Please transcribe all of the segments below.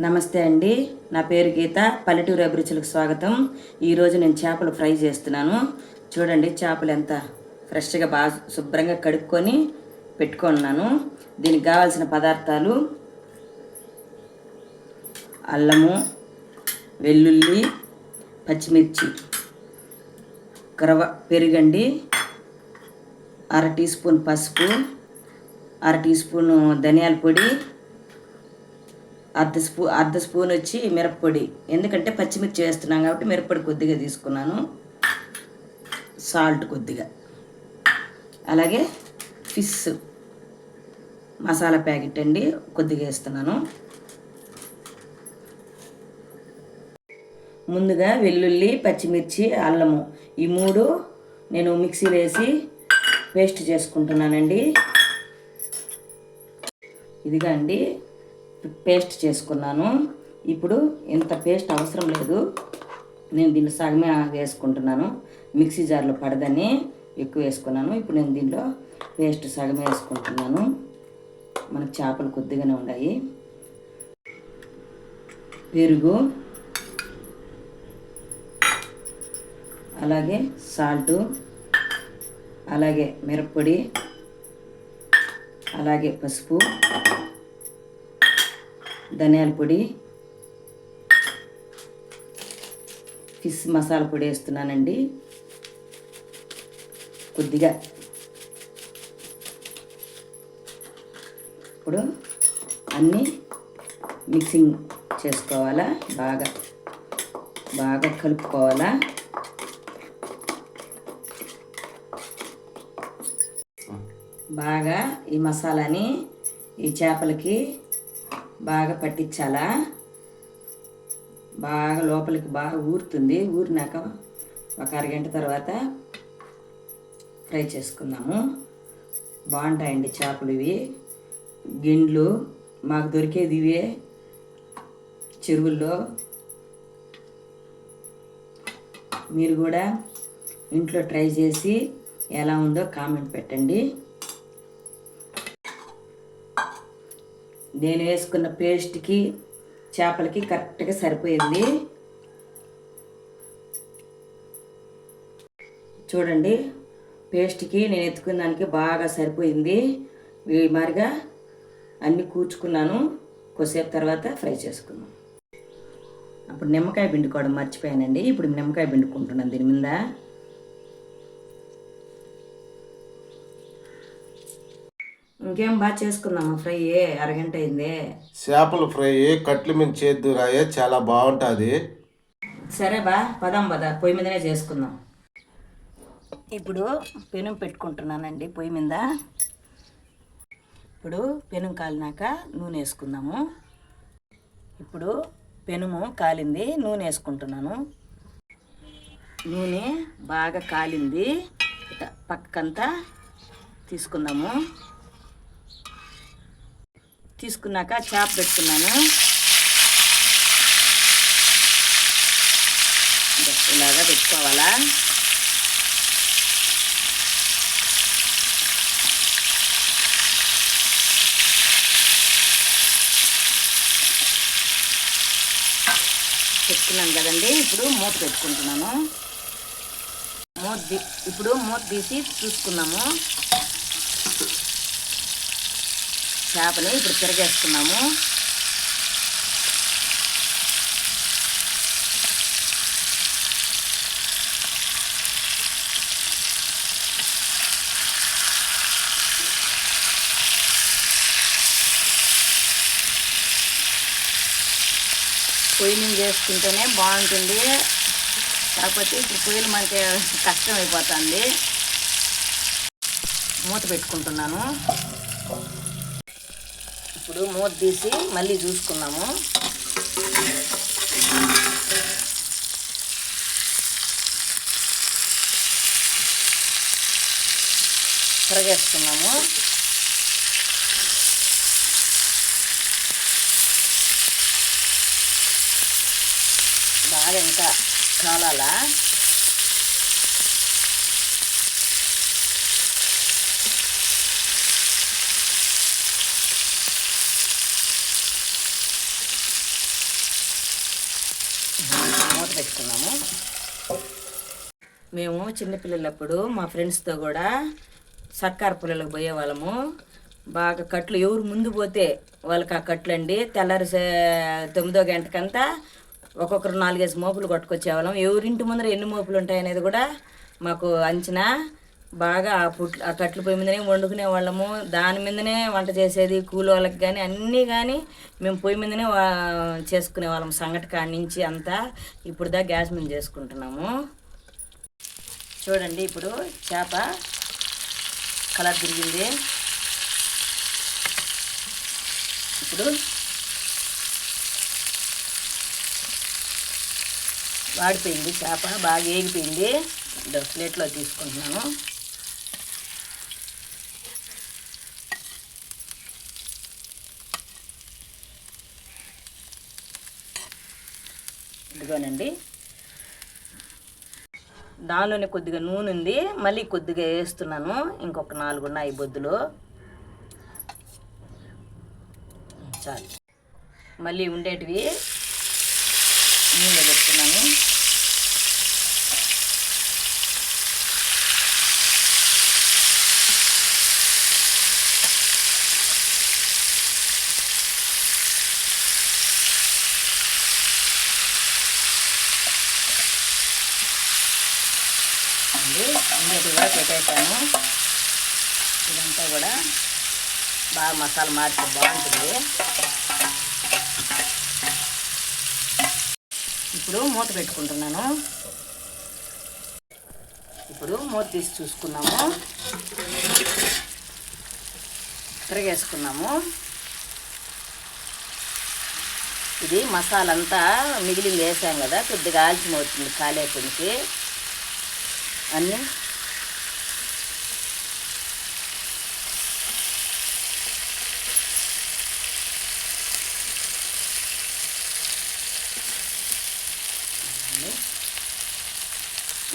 నమస్తే అండి. నా పేరు గీత. పల్లెటూరు అభిరుచులకు స్వాగతం. ఈరోజు నేను చేపలు ఫ్రై చేస్తున్నాను. చూడండి చేపలు ఎంత ఫ్రెష్గా బాగా శుభ్రంగా కడుక్కొని పెట్టుకున్నాను. దీనికి కావాల్సిన పదార్థాలు అల్లము వెల్లుల్లి పచ్చిమిర్చి కరవ పెరుగండి అర టీ స్పూన్ పసుపు అర టీ స్పూన్ ధనియాల పొడి అర్ధ స్పూ అర్ధ స్పూన్ వచ్చి మిరప్పొడి. ఎందుకంటే పచ్చిమిర్చి వేస్తున్నాం కాబట్టి మిరప్పొడి కొద్దిగా తీసుకున్నాను. సాల్ట్ కొద్దిగా. అలాగే ఫిష్ మసాలా ప్యాకెట్ అండి కొద్దిగా వేస్తున్నాను. ముందుగా వెల్లుల్లి పచ్చిమిర్చి అల్లము. ఈ మూడు నేను మిక్సీలో వేసి పేస్ట్ చేసుకుంటున్నానండి. ఇదిగా అండి పేస్ట్ చేసుకున్నాను. ఇప్పుడు ఇంత పేస్ట్ అవసరం లేదు. నేను దీంట్లో సగమే వేసుకుంటున్నాను. మిక్సీ జార్లో పడదని ఎక్కువ వేసుకున్నాను. ఇప్పుడు నేను దీంట్లో పేస్ట్ సగమే వేసుకుంటున్నాను. మనకు చేపలు కొద్దిగానే ఉన్నాయి. పెరుగు అలాగే సాల్టు అలాగే మిరప్పొడి అలాగే పసుపు ధనియాల పొడి ఫిష్ మసాలా పొడి వేస్తున్నానండి. కొద్దిగా. ఇప్పుడు అన్నీ మిక్సింగ్ చేసుకోవాలా బాగా బాగా కలుపుకోవాలా. బాగా ఈ మసాలాని ఈ చేపలకి బాగా పట్టించాలా? బాగా లోపలికి బాగా ఊరుతుంది. ఊరినాక ఒక అరగంట తర్వాత ఫ్రై చేసుకుందాము. బాగుంటాయండి చేపలు ఇవి. గిండ్లు మాకు దొరికేది ఇవే. చెరువుల్లో మీరు కూడా ఇంట్లో ట్రై చేసి ఎలా ఉందో కామెంట్ పెట్టండి. నేను వేసుకున్న పేస్ట్కి చేపలకి కరెక్ట్గా సరిపోయింది. చూడండి పేస్ట్కి నేను ఎత్తుకున్న దానికి బాగా సరిపోయింది. ఈ మారిగా అన్నీ కూర్చుకున్నాను. కొద్దిసేపు తర్వాత ఫ్రై చేసుకున్నాను అప్పుడు నిమ్మకాయ పిండుకోవడం మర్చిపోయానండి. ఇప్పుడు నిమ్మకాయ పిండుకుంటున్నాను దీని మీద. ఇంకేం బాగా చేసుకుందామా ఫ్రై అరగంట అయిందే. చేపల ఫ్రై కట్లు మీద చేద్దురాయే చాలా బాగుంటుంది. సరే బా పదాం పద పొయ్యి మీదనే చేసుకుందాం. ఇప్పుడు పెనం పెట్టుకుంటున్నానండి పొయ్యి మీద. ఇప్పుడు పెనం కాలినాక నూనె వేసుకుందాము. ఇప్పుడు పెనుము కాలింది నూనె వేసుకుంటున్నాను. నూనె బాగా కాలింది. పక్కంతా తీసుకుందాము. తీసుకున్నాక చేప పెట్టుకున్నాను. ఇలాగా పెట్టుకోవాలా? పెట్టుకున్నాను కదండి ఇప్పుడు మూత పెట్టుకుంటున్నాను. మూత ఇప్పుడు మూత తీసి చూసుకున్నాము చేపని ఇప్పుడు తిరగేసుకున్నాము పొయ్యి చేసుకుంటేనే బాగుంటుంది. కాకపోతే ఇప్పుడు పొయ్యిలు మనకి కష్టం అయిపోతుంది మూత పెట్టుకుంటున్నాను. ఇప్పుడు మూత తీసి మళ్ళీ చూసుకున్నాము తిరగేస్తున్నాము బాగా ఇంకా కాలాలా మూత పెట్టుకున్నాము. మేము చిన్నపిల్లలప్పుడు మా ఫ్రెండ్స్తో కూడా సర్కార్ పుల్లలకు పోయేవాళ్ళము. బాగా కట్లు ఎవరు ముందు పోతే వాళ్ళకి ఆ కట్లు అండి తెల్లారి తొమ్మిదో గంటకంతా ఒక్కొక్కరు నాలుగైదు మోపులు కొట్టుకొచ్చేవాళ్ళం. ఎవరింటి ముందర ఎన్ని మోపులు ఉంటాయనేది కూడా మాకు అంచనా. బాగా ఆ పుట్లు ఆ కట్లు పొయ్యి మీదనే వండుకునే వాళ్ళము. దాని మీదనే వంట చేసేది కూలోళ్ళకి కానీ అన్నీ కానీ మేము పొయ్యి మీదనే వా- చేసుకునే వాళ్ళం సంగటి కాడి నుంచి అంతా ఇప్పుడు దా గ్యాస్ మీద చేసుకుంటున్నాము. చూడండి ఇప్పుడు చేప కలర్ తిరిగింది. ఇప్పుడు వాడిపోయింది చేప బాగా ఏగిపోయింది. ప్లేట్లో తీసుకుంటున్నాను. ఇదిగోనండి దానిలోనే కొద్దిగా నూనె ఉంది. మళ్ళీ కొద్దిగా వేస్తున్నాను. ఇంకొక నాలుగు ఉన్నాయి బొద్దులు. చాలు. మళ్ళీ ఉండేటివి నూనె పెడుతున్నాను అండి కూడా పెట్టేసాము ఇదంతా కూడా బాగా మసాలా మార్చి బాగుంటుంది. ఇప్పుడు మూత పెట్టుకుంటున్నాను. ఇప్పుడు మూత తీసి చూసుకున్నాము. తిరగేసుకున్నాము. ఇది మసాలా అంతా మిగిలింది వేసాం కదా కొద్దిగా ఆల్చిమ అవుతుంది అన్నీ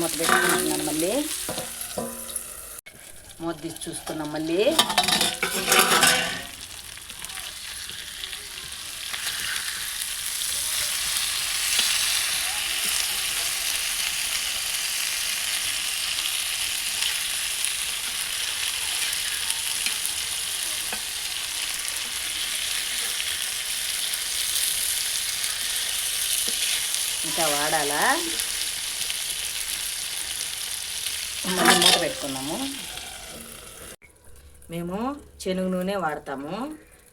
మూత పెట్టుకుంటున్నాను మళ్ళీ. మూత తీసి చూసుకున్నాం మళ్ళీ. ఇంకా వాడాలా? మళ్ళీ మూత పెట్టుకున్నాము. మేము శనగ నూనె వాడతాము.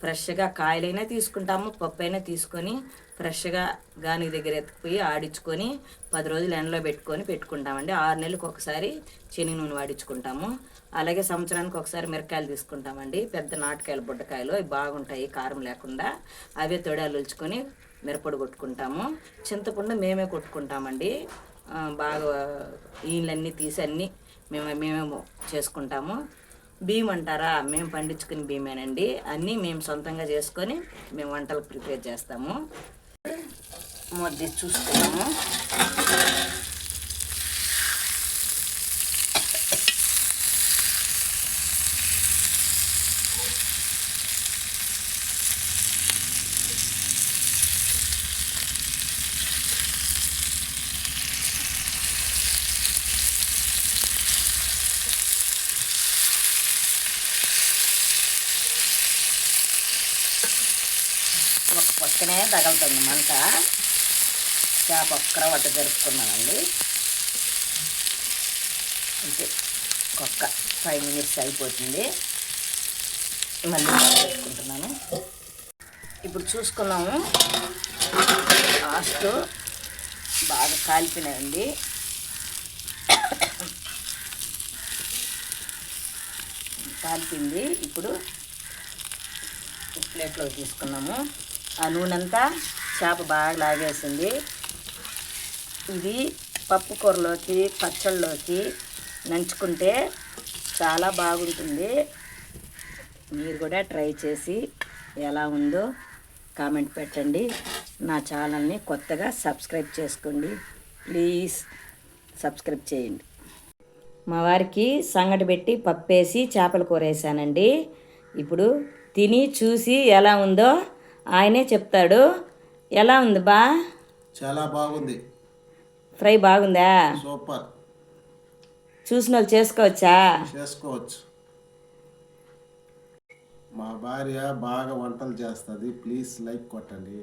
ఫ్రెష్గా కాయలైనా తీసుకుంటాము పప్పు అయినా తీసుకొని ఫ్రెష్గా గాని దగ్గర ఎత్తుకుపోయి ఆడించుకొని పది రోజులు ఎండలో పెట్టుకొని పెట్టుకుంటామండి. ఆరు నెలలకు ఒకసారి శనగ నూనె వాడించుకుంటాము. అలాగే సంవత్సరానికి ఒకసారి మిరకాయలు తీసుకుంటామండి. పెద్ద నాటకాయలు బుడ్డకాయలు అవి బాగుంటాయి కారం లేకుండా. అవే తొడాలు ఉల్చుకొని మిరపొడి కొట్టుకుంటాము. చింతపండు మేమే కొట్టుకుంటామండి. బాగా ఈళ్ళన్నీ తీసి అన్నీ మేము మేమే చేసుకుంటాము. బియ్యం అంటారా? మేము పండించుకుని బియ్యమేనండి అన్నీ మేము సొంతంగా చేసుకొని మేము వంటలు ప్రిపేర్ చేస్తాము. మొద్ది చూసుకున్నాము పక్కనే తగులుతుంది మంట. చేప ఒక్కర వట్ట జరుపుకున్నామండి. అంతే ఒక్క ఫైవ్ మినిట్స్ అయిపోతుంది. మళ్ళీ పెట్టుకుంటున్నాను ఇప్పుడు చూసుకున్నాము. లాస్ట్ బాగా కాలిపోయినాయండి. కాలిపోయింది. ఇప్పుడు ప్లేట్లో తీసుకున్నాము. ఆ నూనె అంతా చేప బాగా లాగేసింది. ఇది పప్పు కూరలోకి పచ్చళ్ళలోకి నంచుకుంటే చాలా బాగుంటుంది. మీరు కూడా ట్రై చేసి ఎలా ఉందో కామెంట్ పెట్టండి. నా ఛానల్ని కొత్తగా సబ్స్క్రైబ్ చేసుకోండి. ప్లీజ్ సబ్స్క్రైబ్ చేయండి. మా వారికి సంగటి పెట్టి పప్పేసి చేపల కూర వేసానండి. ఇప్పుడు తిని చూసి ఎలా ఉందో ఆయనే చెప్తాడు. ఎలా ఉంది బా? చాలా బాగుంది. ఫ్రై బాగుందా? సూపర్. చూసిన వాళ్ళు చేసుకోవచ్చా? చేసుకోవచ్చు. మా భార్య బాగా వంటలు చేస్తుంది. ప్లీజ్ లైక్ కొట్టండి.